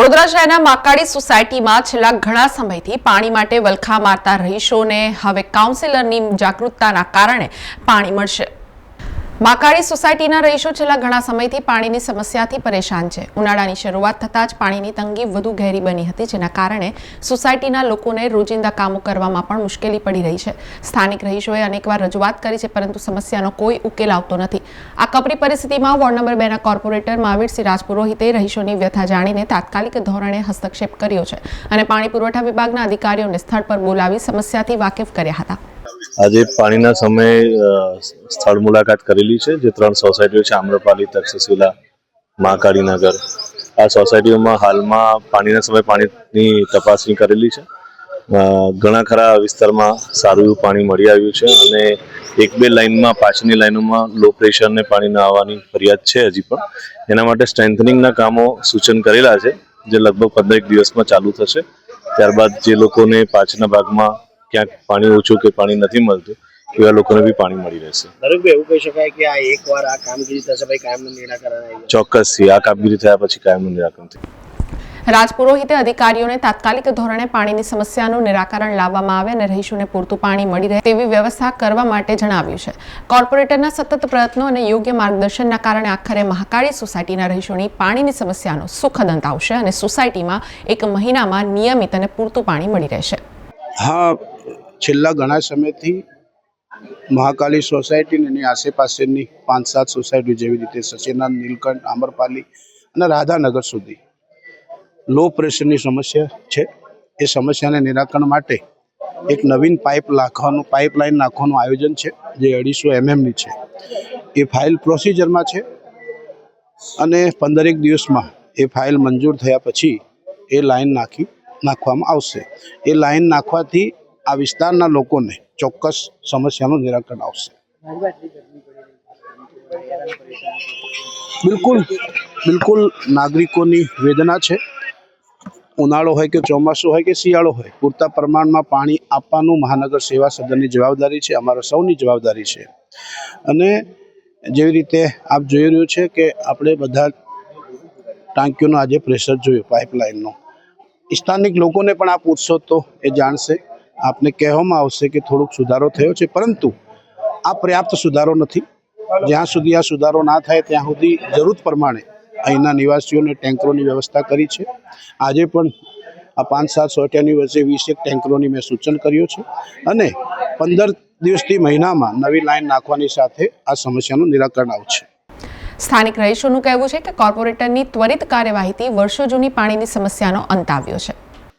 વડોદરા શહેરના માકાડી સોસાયટીમાં છેલ્લા ઘણા સમયથી પાણી માટે વલખા મારતા રહીશોને હવે કાઉન્સિલરની જાગૃતતાના કારણે પાણી મળશે. માકાડી સોસાયટીના રહીશો છેલ્લા ઘણા સમયથી પાણીની સમસ્યાથી પરેશાન છે. ઉનાળાની શરૂઆત થતાં જ પાણીની તંગી વધુ ઘેરી બની હતી, જેના કારણે સોસાયટીના લોકોને રોજિંદા કામો કરવામાં પણ મુશ્કેલી પડી રહી છે. સ્થાનિક રહીશોએ અનેકવાર રજૂઆત કરી છે, પરંતુ સમસ્યાનો કોઈ ઉકેલ આવતો નથી. આ કપરી પરિસ્થિતિમાં વોર્ડ નંબર બેના કોર્પોરેટર મહાવીરસિંહ રાજપુરોહિતે રહીશોની વ્યથા જાણીને તાત્કાલિક ધોરણે હસ્તક્ષેપ કર્યો છે અને પાણી પુરવઠા વિભાગના અધિકારીઓને સ્થળ પર બોલાવી સમસ્યાથી વાકેફ કર્યા હતા. આજે પાણીના સમયે સ્થળ મુલાકાત કરેલી છે, જે ત્રણ સોસાયટીઓ છે, આમ્રપાલી, તક્ષશિલા, મહાકાળીનગર. આ સોસાયટીઓમાં હાલમાં પાણીના સમયે પાણીની તપાસણી કરેલી છે. ઘણા ખરા વિસ્તારમાં સારું એવું પાણી મળી આવ્યું છે અને એક બે લાઇનમાં પાછળની લાઇનોમાં લો પ્રેશરને પાણી ન આવવાની ફરિયાદ છે હજી પણ. એના માટે સ્ટ્રેન્થનિંગના કામો સૂચન કરેલા છે, જે લગભગ પંદરેક દિવસમાં ચાલુ થશે. ત્યારબાદ જે લોકોને પાછળના ભાગમાં ક્યાંક પાણી ઓછું કે પાણી નથી મળતું એવા લોકોને બી પાણી મળી રહેશે. એવું કહી શકાય કે આ એકવાર આ કામગીરી થશે ભાઈ કાયમનું નિરાકરણ ચોક્કસ જશે. આ કામગીરી થયા પછી કાયમનું નિરાકરણ થયું. રાજપુરોહિતે અધિકારીઓને તાત્કાલિક ધોરણે પાણીની સમસ્યાનું નિરાકરણ લાવવામાં આવે અને રહીશોને પૂરતું પાણી મળી રહે તેવી વ્યવસ્થા કરવા માટે જણાવ્યું છે. કોર્પોરેટરના સતત પ્રયત્નો અને યોગ્ય માર્ગદર્શનના કારણે આખરે મહાકાળી સોસાયટીના રહીશોની પાણીની સમસ્યાનો સુખદ અંત આવશે અને સોસાયટીમાં એક મહિનામાં નિયમિત અને પૂરતું પાણી મળી રહેશે. હા, છેલ્લા ઘણા સમયથી મહાકાલી સોસાયટી અને આસેપાસેની પાંચ સાત સોસાયટી જેવી રીતે સચિનાથ નીલકંઠ આમરપાલી અને રાધાનગર સુધી. લો પ્રેશરની સમસ્યા છે. એ સમસ્યાને નિરાકરણ માટે એક નવીન પાઇપ નાખવાનું પાઇપલાઇન નાખવાનું આયોજન છે, જે અઢીસો એમએમની છે. એ ફાઇલ પ્રોસિજરમાં છે અને પંદરેક દિવસમાં એ ફાઇલ મંજૂર થયા પછી એ લાઇન નાખી નાખવામાં આવશે. એ લાઇન નાખવાથી આ વિસ્તારના લોકોને ચોક્કસ સમસ્યાનું નિરાકરણ આવશે. બિલકુલ બિલકુલ નાગરિકોની વેદના છે. ઉનાળો હોય કે ચોમાસું હોય કે શિયાળો હોય, પૂરતા પ્રમાણમાં પાણી આપવાનું મહાનગર સેવા સદનની જવાબદારી છે, અમારા સૌની જવાબદારી છે. અને જેવી રીતે આપ જોઈ રહ્યું છે કે આપણે બધા ટાંકીઓનો આજે પ્રેશર જોયું, પાઇપલાઇનનો. સ્થાનિક લોકોને પણ આ પૂછશો તો એ જાણશે. આપને કહેવામાં આવશે કે થોડોક સુધારો થયો છે, પરંતુ આ પર્યાપ્ત સુધારો નથી. જ્યાં સુધી આ સુધારો ના થાય, ત્યાં સુધી જરૂર પ્રમાણે અહીંના નિવાસીઓને ટેન્કરોની વ્યવસ્થા કરી છે. આજે પણ આ પાંચ સાત સોસાયટીની વચ્ચે વીસેક ટેન્કરોની મેં સૂચન કર્યું છે અને પંદર દિવસથી મહિનામાં નવી લાઈન નાખવાની સાથે આ સમસ્યાનું નિરાકરણ આવશે. સ્થાનિક રહીશોનું કહેવું છે કે કોર્પોરેટરની ત્વરિત કાર્યવાહીથી વર્ષો જૂની પાણીની સમસ્યાનો અંત આવ્યો છે.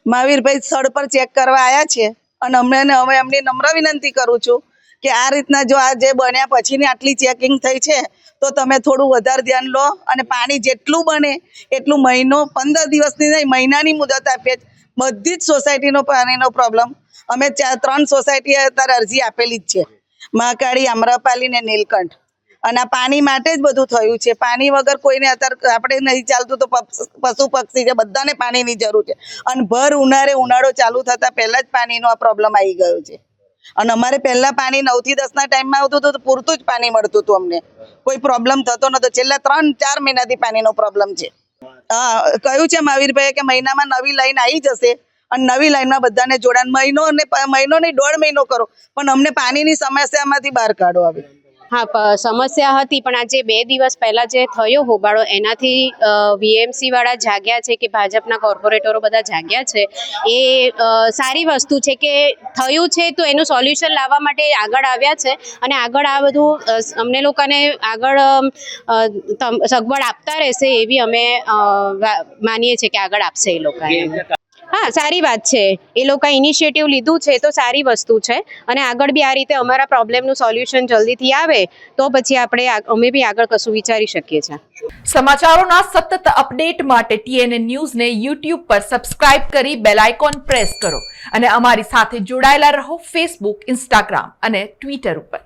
મહાવીરભાઈ, સ્થળ પર ચેક કરવા આવ્યા છે અને અમને હવે એમની નમ્ર વિનંતી કરું છું કે આ રીતના જો આ જે બન્યા પછીની આટલી ચેકિંગ થઈ છે, તો તમે થોડું વધારે ધ્યાન લો અને પાણી જેટલું બને એટલું મહિનો, પંદર દિવસની નહીં, મહિનાની મુદત આપીએ. બધી જ સોસાયટીનો પાણીનો પ્રોબ્લેમ અમે ત્રણ સોસાયટીએ અત્યારે અરજી આપેલી જ છે. મહાકાળી અમરાપાલી ને નીલકંઠ. અને આ પાણી માટે જ બધું થયું છે. પાણી વગર કોઈને અત્યારે આપણે નહીં ચાલતું તો પશુ પક્ષી છે, બધાને પાણીની જરૂર છે. અને ભર ઉનાળે ઉનાળો ચાલુ થતાં પહેલાં જ પાણીનો આ પ્રોબ્લેમ આવી ગયો છે. અને અમારે પહેલાં પાણી નવથી દસના ટાઈમમાં આવતું હતું તો પૂરતું જ પાણી મળતું હતું અમને. કોઈ પ્રોબ્લેમ થતો નહોતો. છેલ્લા ત્રણ, ચાર મહિનાથી પાણીનો પ્રોબ્લેમ છે. હા, કહ્યું છે મહાવીરભાઈએ કે મહિનામાં નવી લાઈન આવી જશે. અને નવી લાઈનમાં બધાને જોડાણ. મહિનો અને મહિનો નહીં, દોઢ મહિનો કરો. પણ અમને પાણીની સમસ્યામાંથી બહાર કાઢો આવે હા સમસ્યા હતી, પણ આજે બે દિવસ પહેલા જે થયો હોબાળો, એનાથી વીએમસી વાળા જાગ્યા છે કે ભાજપના કોર્પોરેટરો બધા જાગ્યા છે, એ સારી વસ્તુ છે કે થયું છે તો એનું સોલ્યુશન લાવવા માટે આગળ આવ્યા છે અને આગળ આ બધું અમને લોકોને આગળ સગવડ આપતા રહેશે એવી અમે માનીએ છીએ કે આગળ આપશે એ લોકો હા, સારી વાત છે. એ લોકો ઇનિશિયેટિવ લીધું છે તો સારી વસ્તુ છે. અને આગળ બી આ રીતે અમારા પ્રોબ્લેમનું સોલ્યુશન જલ્દીથી આવે તો પછી આપણે અમે બી આગળ કશું વિચારી શકીએ છીએ. સમાચારોના સતત અપડેટ માટે ટીએનએ ન્યૂઝને યુટ્યુબ પર સબસ્ક્રાઇબ કરી બેલ આઇકોન પ્રેસ કરો. અને અમારી સાથે જોડાયેલા રહો ફેસબુક ઇન્સ્ટાગ્રામ અને ટ્વિટર ઉપર.